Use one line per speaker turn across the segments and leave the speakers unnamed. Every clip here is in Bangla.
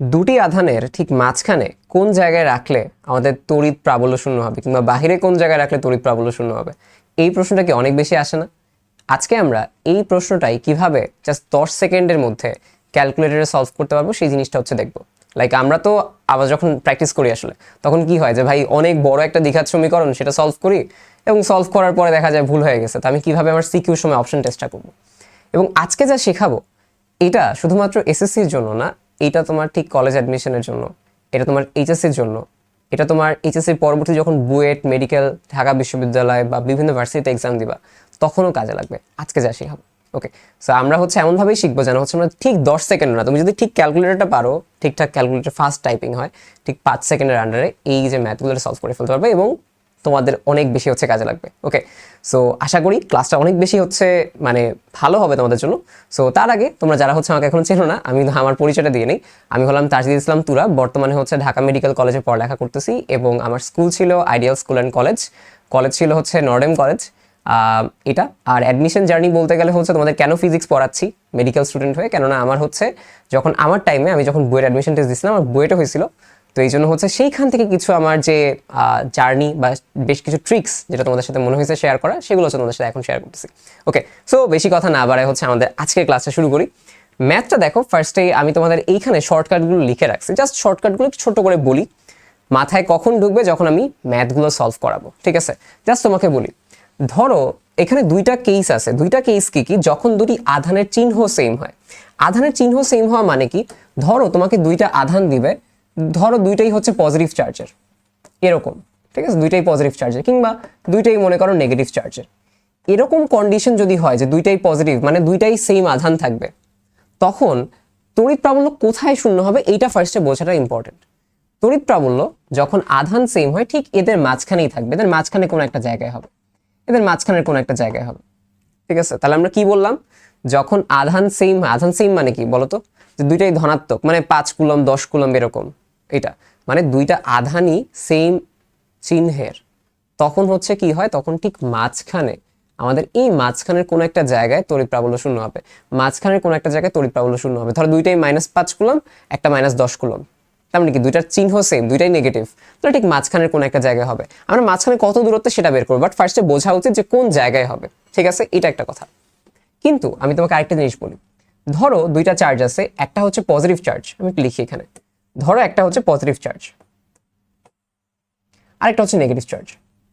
দুটি আধানের ঠিক মাঝখানে কোন জায়গায় রাখলে আমাদের তড়িৎ প্রাবল্য শূন্য হবে কিংবা বাহিরে কোন জায়গায় রাখলে তড়িৎ প্রাবল্য শূন্য হবে? এই প্রশ্নটা কি অনেক বেশি আসে না? আজকে আমরা এই প্রশ্নটাই কীভাবে জাস্ট দশ সেকেন্ডের মধ্যে ক্যালকুলেটরে সলভ করতে পারব সেই জিনিসটা হচ্ছে দেখব। লাইক আমরা তো আবার যখন প্র্যাকটিস করি আসলে, তখন কি হয় যে ভাই অনেক বড় একটা দ্বিঘাত সমীকরণ সেটা সলভ করি এবং সলভ করার পরে দেখা যায় ভুল হয়ে গেছে, তো আমি কীভাবে আমার সিকিউর সময় অপশন টেস্টটা করব? এবং আজকে যা শেখাবো, এটা শুধুমাত্র এসএসসির জন্য না এটা তোমার ঠিক কলেজ অ্যাডমিশনের জন্য, এটা তোমার এইচএসসির জন্য, এটা তোমার এইচএসসির পরবর্তী যখন বুয়েট মেডিকেল ঢাকা বিশ্ববিদ্যালয় বা বিভিন্ন ভার্সিটিতে এক্সাম দিবা, তখনও কাজে লাগবে। আজকে যা শেখাবো ওকে সো আমরা হচ্ছে এমনভাবেই শিখব যেন হচ্ছে আমরা ঠিক দশ সেকেন্ড না, তুমি যদি ঠিক ক্যালকুলেটরটা পারো, ঠিকঠাক ক্যালকুলেটর ফাস্ট টাইপিং হয়, ঠিক পাঁচ সেকেন্ডের আন্ডারে এই যে ম্যাথগুলো সলভ করে ফেলতে পারবে এবং তোমাদের অনেক বেশি হচ্ছে কাজে লাগবে ওকে সো আশা করি ক্লাসটা অনেক বেশি হচ্ছে মানে ভালো হবে তোমাদের জন্য। সো তার আগে তোমরা যারা হচ্ছে আমাকে এখন চেনো না, আমি আমার পরিচয়টা দিয়ে নিই। আমি হলাম তাজদিদ ইসলাম তুরা, বর্তমানে হচ্ছে ঢাকা মেডিকেল কলেজে পড়ালেখা করতেছি এবং আমার স্কুল ছিল ideal school and college college ছিল হচ্ছে নর্ডেম কলেজ এটা, আর অ্যাডমিশন জার্নি বলতে গেলে হচ্ছে তোমাদের কেন ফিজিক্স পড়াচ্ছি মেডিকেল স্টুডেন্ট হয়ে, কেননা আমার হচ্ছে যখন, আমার টাইমে আমি যখন বইয়ের অ্যাডমিশন টেস্ট দিয়েছিলাম, আমার বইটা হয়েছিল তো এই জন্য হচ্ছে সেইখান থেকে কিছু আমার যে জার্নি বা বেশ কিছু ট্রিক্স যেটা তোমাদের সাথে মনে হয়েছে শেয়ার করা, সেগুলো হচ্ছে তোমাদের সাথে এখন শেয়ার করতেছি। ওকে সো বেশি কথা না বাড়ায় হচ্ছে আমাদের আজকের ক্লাসটা শুরু করি। ম্যাথটা দেখো ফার্স্টে আমি তোমাদের এইখানে শর্টকাটগুলো লিখে রাখছি। জাস্ট শর্টকাটগুলো ছোট করে বলি। মাথায় কখন ঢুকবে যখন আমি ম্যাথগুলো সলভ করাবো, ঠিক আছে? জাস্ট তোমাকে বলি। ধরো, এখানে দুইটা কেস আছে। দুইটা কেস কি কি? যখন দুটি আধানের চিহ্ন সেম হয়। আধানের চিহ্ন সেম হওয়া মানে কি? ধরো, তোমাকে দুইটা আধান দিবে। ধরো দুইটাই হচ্ছে পজিটিভ চার্জের এরকম, ঠিক আছে? দুইটাই পজিটিভ চার্জের কিংবা দুইটাই মনে করো নেগেটিভ চার্জের এরকম কন্ডিশন যদি হয় যে দুইটাই পজিটিভ মানে দুইটাই সেম আধান থাকবে, তখন তড়িৎ প্রাবল্য কোথায় শূন্য হবে এইটা ফার্স্টে বোঝাটা ইম্পর্টেন্ট তড়িৎ প্রাবল্য যখন আধান সেম হয়, ঠিক এদের মাঝখানেই থাকবে। এদের মাঝখানে কোনো একটা জায়গায় হবে। এদের মাঝখানের কোনো একটা জায়গায় হবে। ঠিক আছে? তাহলে আমরা কি বললাম? যখন আধান সেম আধান সেম মানে কি বলতো? যে দুইটাই ধনাত্মক মানে পাঁচ কুলম দশ কুলম এরকম। এটা মানে দুইটা আধানই সেম চিহ্নের। তখন হচ্ছে কি হয়, তখন ঠিক মাঝখানে, আমাদের এই মাঝখানের কোনো একটা জায়গায় তড়িৎ প্রাবল্য শূন্য হবে। মাঝখানের কোনো একটা জায়গায় তড়িৎ প্রাবল্য শূন্য হবে। ধরো দুইটাই মাইনাস পাঁচ কুলম, একটা মাইনাস দশ কুলম। তার মানে কি, দুইটার চিহ্ন সেম দুইটাই নেগেটিভ তাহলে ঠিক মাঝখানের কোনো একটা জায়গায় হবে। আমরা মাঝখানে কত দূরত্বে সেটা বের করব বাট ফার্স্টে বোঝা উচিত যে কোন জায়গায় হবে। ঠিক আছে? এটা একটা কথা। কিন্তু আমি তোমাকে আরেকটা জিনিস বলি। ধরো দুইটা চার্জ আছে, একটা হচ্ছে পজিটিভ চার্জ আমি লিখি এখানে। ধরো একটা হচ্ছে পজিটিভ চার্জ আরেকটা হচ্ছে নেগেটিভ চার্জ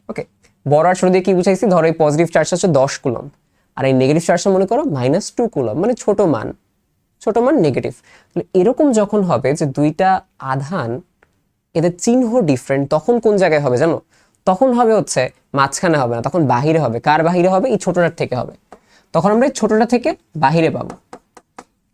ওকে বড় আর ছোট দিয়ে কি বুঝাইছি? ধরো এই পজিটিভ চার্জটা হচ্ছে দশ কুলম আর এই নেগেটিভ চার্জটা মনে করো মাইনাস টু কুলম মানে ছোট মান ছোট মান নেগেটিভ তাহলে এরকম যখন হবে যে দুইটা আধান এদের চিহ্ন ডিফারেন্ট তখন কোন জায়গায় হবে জানো? তখন হবে হচ্ছে মাঝখানে হবে না, তখন বাহিরে হবে। কার বাহিরে হবে? এই ছোটটার থেকে হবে। তখন আমরা এই ছোটটা থেকে বাহিরে পাবো।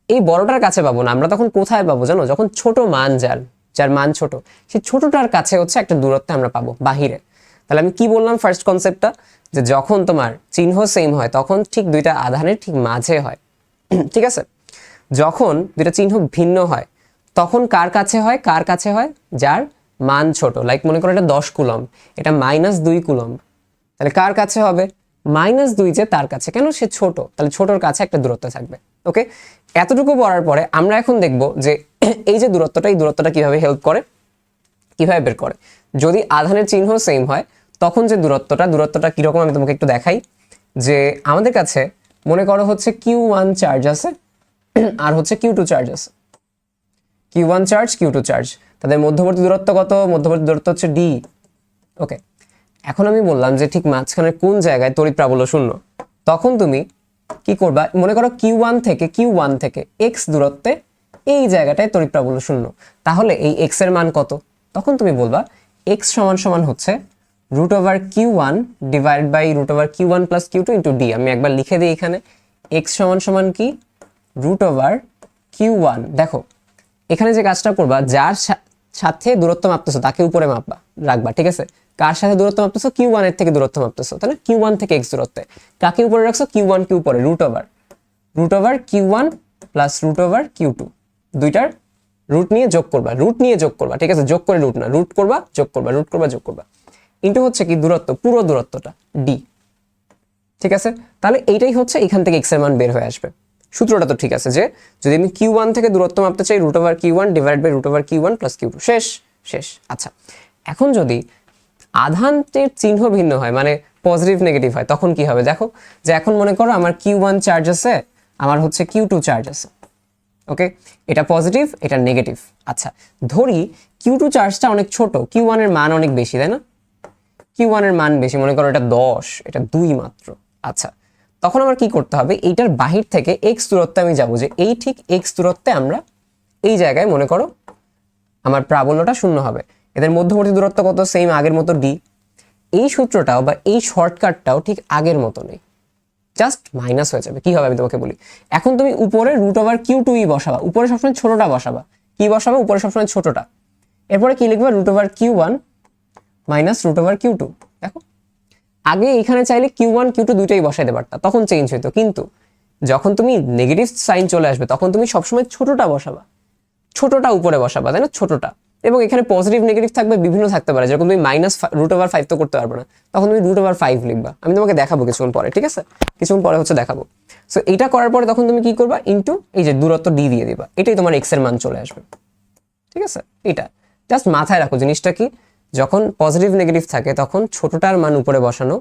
এই বড়টার কাছে পাবো না, আমরা তখন কোথায় পাবো জানো? যখন ছোট মান যার যার মান ছোট, সেই ছোটটার কাছে হচ্ছে একটা দূরত্বে আমরা পাবো, বাহিরে। তাহলে আমি কি বললাম ফার্স্ট কনসেপ্টটা যে যখন তোমার চিহ্ন সেম হয়, তখন ঠিক দুইটা আধানের ঠিক মাঝে হয়। ঠিক আছে? যখন দুইটা চিহ্ন ভিন্ন হয়, তখন কার কাছে হয়? কার কাছে হয়? যার মান ছোট। লাইক মনে করো এটা দশ কুলম এটা মাইনাস দুই কুলম তাহলে কার কাছে হবে? মাইনাস দুই যে তার কাছে। কেন? সে ছোট। তাহলে ছোটর কাছে একটা দূরত্ব থাকবে। ওকে? এতটুকু পড়ার পরে আমরা এখন দেখব যে এই যে দূরত্বটা, এই দূরত্বটা কীভাবে হেল্প করে, কীভাবে বের করে। যদি আধানের চিহ্ন সেম হয়, তখন যে দূরত্বটা দূরত্বটা কীরকম আমি তোমাকে একটু দেখাই। যে আমাদের কাছে মনে করো হচ্ছে কিউ ওয়ান চার্জ আছে, আর হচ্ছে কিউ টু চার্জ আছে। Q one charge Q two charge তাদের মধ্যবর্তী দূরত্ব কত? মধ্যবর্তী দূরত্ব হচ্ছে ডি ওকে? এখন আমি বললাম যে ঠিক মাঝখানে কোন জায়গায় তড়িৎ প্রাবল্য শূন্য? তখন তুমি কি করবা? মনে করো কিউ ওয়ান থেকে কিউ ওয়ান থেকে এক্স দূরত্বে এই জায়গাটায় তড়িৎ প্রাবল্য শূন্য। তাহলে এই এক্সের মান কত? তখন তুমি বলবা এক্স সমান সমান হচ্ছে root over Q one divide by root over Q one plus Q two into D আমি একবার লিখে দিই এখানে। এক্স সমান সমান কি? রুট ওভার কিউ ওয়ান দেখো, এখানে যে কাজটা করবা, যার সাথে দূরত্ব মাপতেছো, তাকে উপরে মাপবা রাখবা, ঠিক আছে? কার সাথে দূরত্ব মাপতেছো? কিউ ওয়ানের থেকে দূরত্ব মাপতেছো। তাহলে কিউ ওয়ান থেকে এক্স দূরত্বে। কাকে উপরে রাখছো? কিউ ওয়ান কিউ উপরে root over root over Q one plus root over Q two দুইটার রুট নিয়ে যোগ করবা। রুট নিয়ে যোগ করবা, ঠিক আছে? যোগ করে রুট না। রুট করবা, যোগ করবা রুট করবা, যোগ করবা। ইন্টু হচ্ছে কি? দূরত্ব, পুরো দূরত্বটা ডি ঠিক আছে? তাহলে এইটাই হচ্ছে এখান থেকে এক্সের মান বের হয়ে আসবে। সূত্রটা তো ঠিক আছে যে যদি আমি কিউ ওয়ান থেকে দূরত্ব মাপতে চাই root over Q one divide by root over Q one plus Q two শেষ শেষ। আচ্ছা এখন যদি আধানটির চিহ্ন ভিন্ন হয় মানে পজিটিভ নেগেটিভ হয়, তখন কি হবে? দেখো, যে এখন মনে করো আমার কিউ ওয়ান চার্জ আছে, আমার হচ্ছে কিউ টু চার্জ আছে। ওকে এটা পজিটিভ এটা নেগেটিভ আচ্ছা ধরি কিউ টু চার্জটা অনেক ছোট কিউ ওয়ানের মান অনেক বেশি, তাই না? কিউ ওয়ানের মান বেশি, মনে করো এটা দশ, এটা দুই মাত্র। আচ্ছা তখন আমার কি করতে হবে? এইটার বাহির থেকে এক্স দূরত্বে আমি যাব যে এই ঠিক এক্স দূরত্বে আমরা এই জায়গায় মনে করো আমার প্রাবল্যটা শূন্য হবে। এদের মধ্যবর্তী দূরত্ব কত? সেম আগের মতো ডি এই সূত্রটাও বা এই শর্টকাটটাও ঠিক আগের মতো নেই। জাস্ট মাইনাস হয়ে যাবে। কি হবে আমি তোমাকে বলি? এখন তুমি উপরে রুট ওভার কিউ টু ই বসাবা। উপরে সবসময় ছোটটা বসাবা। কি বসাবা? উপরে সবসময় ছোটটা। এরপরে কি লিখবা? Root over Q one minus root over Q two দেখো? আগে এখানে চাইলে কিউ ওয়ান কিউ টু দুইটাই বসাইতে পারতা, তখন চেঞ্জ হইতো। কিন্তু যখন তুমি নেগেটিভ সাইন চলে আসবে, তখন তুমি সবসময় ছোটটা বসাবা। ছোটটা উপরে বসাবা, তাই না? ছোটটা। এবং এখানে পজিটিভ নেগেটিভ থাকবে, বিভিন্ন থাকতে পারে। যেরকম তুমি মাইনাস রুট ওভার ফাইভ তো করতে পারবে না। তখন তুমি রুট ওভার ফাইভ লিখবা। আমি তোমাকে দেখাবো কিছুক্ষণ পরে, ঠিক আছে? কিছুক্ষণ পরে হচ্ছে দেখাবো। সো এটা করার পরে তখন তুমি কি করবা? ইন্টু এই যে দূরত্ব ডি দিয়ে দিবা। এটাই তোমার এক্সের মান চলে আসবে। ঠিক আছে? এটা জাস্ট মাথায় রাখো, জিনিসটা কি? যখন পজিটিভ নেগেটিভ থাকে, তখন ছোটটার মান উপরে বসানো,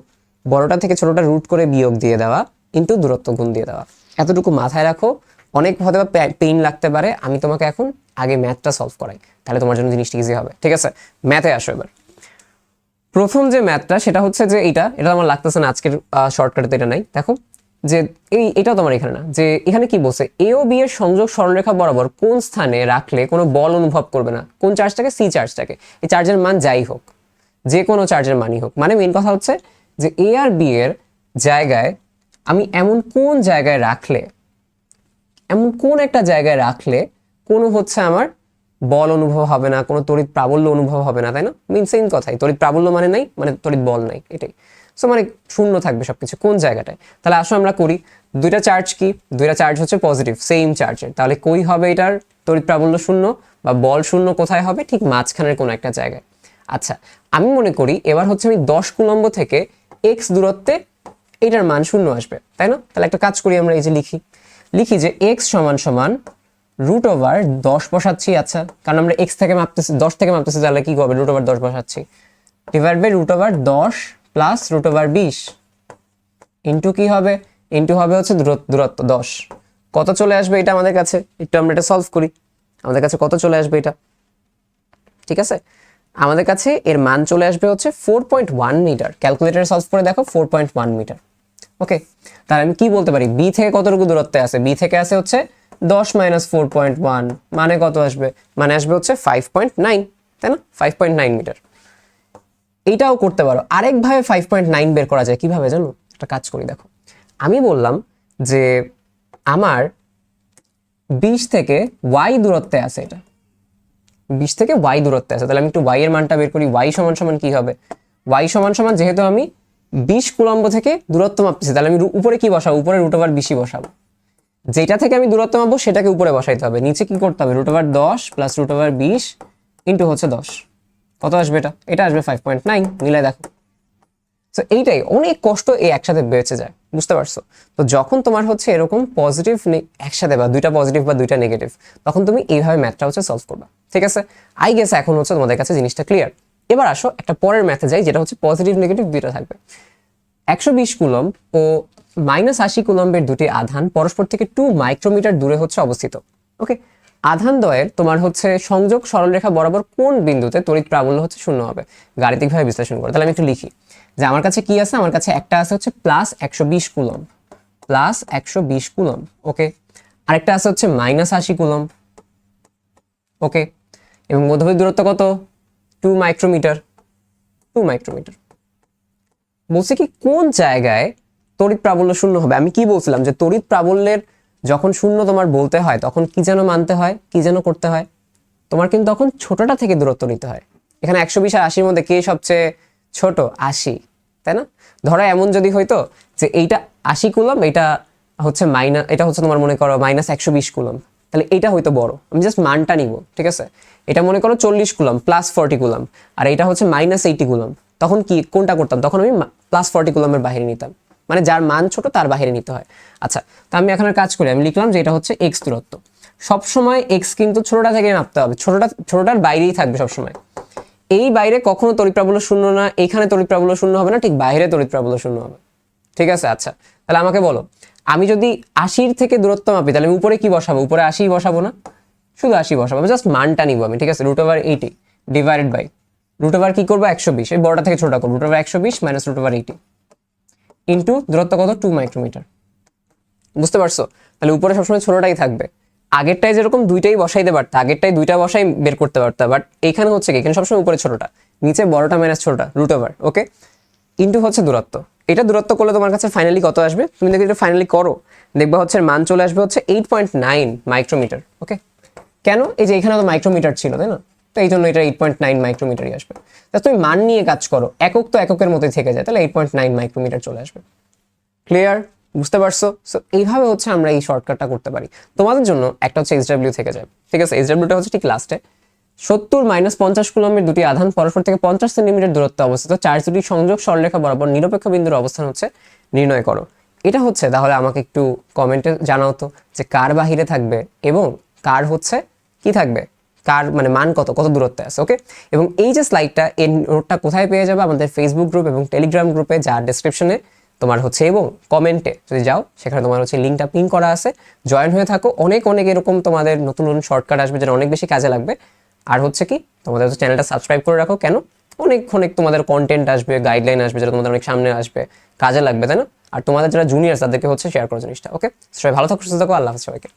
বড়টা থেকে ছোটটা রুট করে বিয়োগ দিয়ে দেওয়া ইন্টু দূরত্ব গুণ দিয়ে দেওয়া। এতটুকু মাথায় রাখো, অনেক হয়তো পেইন লাগতে পারে, আমি তোমাকে এখন আগে ম্যাথটা সলভ করাই, তাহলে তোমার জন্য জিনিসটা ইজি হবে, ঠিক আছে? ম্যাথে আসো এবার। প্রথম যে ম্যাথটা সেটা হচ্ছে যে এটা এটা আমার লাগতেছে না, আজকের শর্টকাটে এটা নাই, দেখো। যে এই, এটাও তোমার এখানে না, যে এখানে কি বলছে? এ ও বি এর সংযোগ সরলরেখা বরাবর কোন স্থানে রাখলে কোনো বল অনুভব করবে না? কোন চার্জটাকে? সি চার্জটাকে। এই চার্জের মান যাই হোক, যে কোনো চার্জের মানই হোক। মানে মেন কথা হচ্ছে যে এ আর বি এর জায়গায় আমি এমন কোন জায়গায় রাখলে, এমন কোন একটা জায়গায় রাখলে কোনো হচ্ছে আমার বল অনুভব হবে না, কোনো তড়িৎ প্রাবল্য অনুভব হবে না, তাই না? মিন সেম কথাই, তড়িৎ প্রাবল্য মানে নাই মানে তড়িৎ বল নাই, এটাই। সো মানে শূন্য থাকবে সবকিছু। কোন জায়গাটায়? তাহলে আসো আমরা করি, দুইটা চার্জ কি? দুইটা চার্জ হচ্ছে পজিটিভ সেম চার্জের তাহলে কই হবে এটার? তড়িৎ প্রাবল্য শূন্য বা বল শূন্য কোথায় হবে? ঠিক মাঝখানের কোনো একটা জায়গায়। আচ্ছা আমি মনে করি এবার হচ্ছে আমি দশ কুলম্ব থেকে এক্স দূরত্বে এটার মান শূন্য আসবে, তাই না? তাহলে একটা কাজ করি আমরা এই যে লিখি। লিখি যে এক্স সমান সমান রুট ওভার দশ বসাচ্ছি আচ্ছা কারণ আমরা এক্স থেকে মাপতেছি, দশ থেকে মাপতেছি, তাহলে কি হবে? রুট ওভার দশ বসাচ্ছি। ডিভাইড বাই রুট ওভার দশ প্লাস রুট ওভার বিশ। ইন্টু কি হবে? ইন্টু হবে হচ্ছে দূরত্ব দশ। কত চলে আসবে এটা আমাদের কাছে? একটু আমরা এটা সলভ করি। আমাদের কাছে কত চলে আসবে এটা? ঠিক আছে? আমাদের কাছে এর মান চলে আসবে হচ্ছে ফোর পয়েন্ট ওয়ান মিটার ক্যালকুলেটারে সলভ করে দেখো four point one metre okay তাহলে আমি কি বলতে পারি? বি থেকে কতটুকু দূরত্বে আছে? বি থেকে আছে হচ্ছে দশ মাইনাস ফোর পয়েন্ট ওয়ান মানে কত আসবে? মানে আসবে হচ্ছে ফাইভ পয়েন্ট নাইন তাই না? ফাইভ পয়েন্ট নাইন মিটার এইটাও করতে পারো। আরেকভাবে ফাইভ পয়েন্ট নাইন বের করা যায়। কীভাবে জানো? একটা কাজ করি, দেখো। আমি বললাম যে আমার বিশ থেকে ওয়াই দূরত্বে আছে এটা। বিশ থেকে ওয়াই দূরত্বে আছে। তাহলে আমি একটু ওয়াই এর মানটা বের করি। ওয়াই সমান সমান কি হবে? ওয়াই সমান সমান যেহেতু আমি বিশ কুলম্ব থেকে দূরত্ব মাপতেছি, তাহলে আমি উপরে কি বসাবো? উপরে রুট ওভার বিশই বসাবো। যেটা থেকে আমি দূরত্ব মাপবো, সেটাকে উপরে বসাইতে হবে। নিচে কি করতে হবে? রুট ওভার দশ প্লাস রুট ওভার বিশ ইন্টু হচ্ছে দশ। কত আসবে এটা? এটা আসবে ফাইভ পয়েন্ট নাইন মিলাই দেখো। তো এইটাই, অনেক কষ্ট এই একসাথে বেঁচে যায়, বুঝতে পারছ? তো যখন তোমার হচ্ছে এরকম পজিটিভ একসাথে বা দুইটা পজিটিভ বা দুইটা নেগেটিভ তখন তুমি এইভাবে ম্যাথটা হচ্ছে সলভ করবা, ঠিক আছে? আই গেস এখন হচ্ছে তোমাদের কাছে জিনিসটা ক্লিয়ার এবার আসো, একটা পরের ম্যাথে যাই, যেটা হচ্ছে পজিটিভ নেগেটিভ দুইটা থাকবে। একশো বিশ কুলম ও মাইনাস আশি কুলম্বের দুটি আধান পরস্পর থেকে টু মাইক্রোমিটার দূরে হচ্ছে অবস্থিত ওকে আধান দ্বয়ের তোমার হচ্ছে সংযোগ সরলরেখা বরাবর কোন বিন্দুতে তড়িৎ প্রাবল্য হচ্ছে শূন্য হবে? গাণিতিকভাবে বিশ্লেষণ করে। তাহলে আমি একটু লিখি। যে আমার কাছে কি আছে? আমার কাছে একটা আছে হচ্ছে প্লাস একশো বিশ কুলম প্লাস একশো বিশ কুলম ওকে আরেকটা আছে হচ্ছে মাইনাস আশি কুলম ওকে এবং মধ্যবর্তী দূরত্ব কত? টু মাইক্রোমিটার টু মাইক্রোমিটার বলছি কি, কোন জায়গায় তড়িৎ প্রাবল্য শূন্য হবে? আমি কি বলছিলাম? যে তড়িৎ প্রাবল্যের যখন শূন্য তোমার বলতে হয়, তখন কি যেন মানতে হয়, কি যেন করতে হয়? তোমার কিন্তু তখন ছোটটা থেকে দূরত্ব নিতে হয়। এখানে একশো বিশ আর আশির মধ্যে কে সবচেয়ে ছোট? আশি, তাই না? ধরো এমন যদি হইতো যে এইটা আশি কুলম এটা হচ্ছে মাইনাস এটা হচ্ছে তোমার মনে করো মাইনাস একশো বিশ কুলম তাহলে এইটা হয়তো বড়। আমি জাস্ট মানটা নিব, ঠিক আছে? এটা মনে করো চল্লিশ কুলম প্লাস ফর্টি কুলম আর এটা হচ্ছে মাইনাস এইটি কুলম তখন কি, কোনটা করতাম? তখন আমি প্লাস ফর্টি কুলমের বাইরে নিতাম। মানে যার মান ছোট, তার বাইরে নিতে হয়। আচ্ছা তো আমি এখন কাজ করি। আমি লিখলাম যে এটা হচ্ছে এক্স দূরত্ব। সবসময় এক্স কিন্তু ছোটটা থেকে মাপতে হবে। ছোটটা, ছোটটার বাইরেই থাকবে সবসময়। এই বাইরে কখনো তড়িৎ প্রাবল্য শূন্য না, এখানে তড়িৎ প্রাবল্য শূন্য হবে না, ঠিক বাইরে তড়িৎ প্রাবল্য শূন্য হবে। ঠিক আছে? আচ্ছা তাহলে আমাকে বলো, আমি যদি আশির থেকে দূরত্ব মাপি, তাহলে আমি উপরে কি বসাবো? উপরে আশি বসাবো না? শুধু আশি বসাবো জাস্ট মানটা নিবো আমি, ঠিক আছে? Root over eighty divided by root over কি করব? একশো বিশ। এই বড়টা থেকে ছোটটা করব রুট ওভার একশো বিশ minus root over eighty into দূরত্ব কত? টু মাইক্রোমিটার বুঝতে পারছ? তাহলে উপরে সবসময় ছোটটাই থাকবে। আগেরটাই যেরকম দুইটাই বসাইতে পারতো আগেরটাই দুইটা বসাই বের করতে পারতো বাট এখানে হচ্ছে কি? এখানে সবসময় উপরে ছোটটা, নিচে বড়টা মাইনাস ছোটটা রুট ওভার ওকে ইন্টু হচ্ছে দূরত্ব। এটা দূরত্ব করলে তোমার কাছে ফাইনালি কত আসবে? তুমি দেখবে এটা ফাইনালি করো। দেখবা হচ্ছে মান চলে আসবে হচ্ছে eight point nine micrometre okay কেন? এই যে এখানে তো মাইক্রোমিটার ছিল, তাই না? তো এই জন্য এটা এইট পয়েন্ট নাইন মাইক্রোমিটারই আসবে। তা তুমি মান নিয়ে কাজ করো, একক তো এককের মতোই থেকে যায়, তাহলে এইট পয়েন্ট নাইন মাইক্রোমিটার চলে আসবে। ক্লিয়ার বুঝতে পারছ? সো এইভাবে হচ্ছে আমরা এই শর্টকাটটা করতে পারি। তোমাদের জন্য একটা হচ্ছে এইচডাব্লিউ থেকে যাবে ঠিক আছে এইচডাব্লিউটা হচ্ছে ঠিক লাস্টে সত্তর মাইনাস পঞ্চাশ কুলম্বের দুটি আধান পরস্পর থেকে পঞ্চাশ সেন্টিমিটার দূরত্বে অবস্থিত। চার দুটি সংযোগ সরলরেখা বরাবর নিরপেক্ষ বিন্দুর অবস্থান হচ্ছে নির্ণয় করো। এটা হচ্ছে, তাহলে আমাকে একটু কমেন্টে জানাও তো, যে কার বাহিরে থাকবে এবং কার হচ্ছে কি থাকবে? কার মানে মান কত কত দূরত্বে আছে ওকে এবং এই যে স্লাইডটা এই নোটটা কোথায় পেয়ে যাবে আমাদের ফেসবুক গ্রুপ এবং টেলিগ্রাম গ্রুপে যার ডেসক্রিপশনে তোমার হচ্ছে এবং কমেন্টে যদি যাও, সেখানে তোমার হচ্ছে লিঙ্কটা পিন করা আছে। জয়েন হয়ে থাকো। অনেক অনেক এরকম তোমাদের নতুন নতুন শর্টকাট আসবে যেটা অনেক বেশি কাজে লাগবে। আর হচ্ছে কি, তোমাদের হচ্ছে চ্যানেলটা সাবস্ক্রাইব করে রাখো। কেন? অনেক অনেক তোমাদের কন্টেন্ট আসবে গাইডলাইন আসবে যেটা তোমাদের অনেক সামনে আসবে। কাজে লাগবে, তাই না? আর তোমাদের যারা জুনিয়র তাদেরকে হচ্ছে শেয়ার করো জিনিসটা ওকে সবাই ভালো থাকো, সুস্থ থাকো, আল্লাহ সবাইকে।